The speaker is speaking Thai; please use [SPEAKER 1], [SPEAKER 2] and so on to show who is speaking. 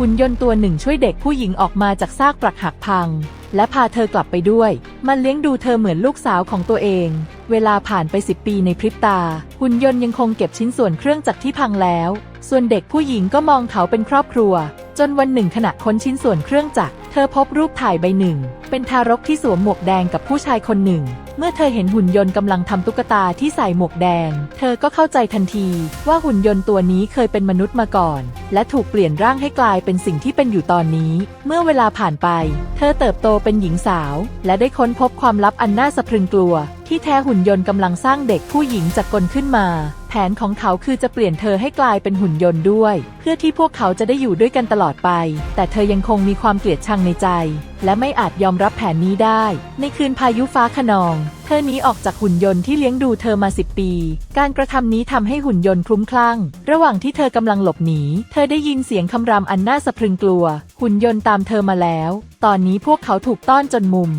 [SPEAKER 1] หุ่นยนต์ตัวหนึ่งช่วยเด็กผู้หญิงออกมาจากซากปรักหักพัง และพาเธอกลับไปด้วย มันเลี้ยงดูเธอเหมือนลูกสาวของตัวเอง เวลาผ่านไป 10 ปีในพริบตา หุ่นยนต์ยังคงเก็บชิ้นส่วนเครื่องจักรที่พังแล้ว ส่วนเด็กผู้หญิงก็มองเขาเป็นครอบครัว จนวันหนึ่งขณะค้นชิ้นส่วนเครื่องจักร เธอพบรูปถ่ายใบหนึ่งเป็นทารกที่สวมหมวกแดงกับผู้ชายคนหนึ่ง เมื่อเธอเห็นหุ่นยนต์กำลังทำตุ๊กตาที่ใส่หมวกแดง เธอก็เข้าใจทันทีว่าหุ่นยนต์ตัวนี้เคยเป็นมนุษย์มาก่อน และถูกเปลี่ยนร่างให้กลายเป็นสิ่งที่เป็นอยู่ตอนนี้ เมื่อเวลาผ่านไป เธอเติบโตเป็นหญิงสาว และได้ค้นพบความลับอันน่าสะพรึงกลัว ที่แท้หุ่นยนต์กำลังสร้างเด็กผู้หญิงจากกลขึ้นมา แผนของเขาคือจะเปลี่ยนเธอให้กลายเป็นหุ่นยนต์ด้วย เพื่อที่พวกเขาจะได้อยู่ด้วยกันตลอดไป แต่เธอยังคงมีความเกลียดชังในใจ และไม่อาจยอมรับแผนนี้ได้ ในคืนพายุฟ้าขนอง เธอหนีออกจากหุ่นยนต์ที่เลี้ยงดูเธอมาสิบปี การกระทำนี้ทำให้หุ่นยนต์คลุ้มคลั่ง ระหว่างที่เธอกำลังหลบหนี เธอได้ยินเสียงคำรามอันน่าสะพรึงกลัว หุ่นยนต์ตามเธอมาแล้ว ตอนนี้พวกเขาถูกต้อนจนมุม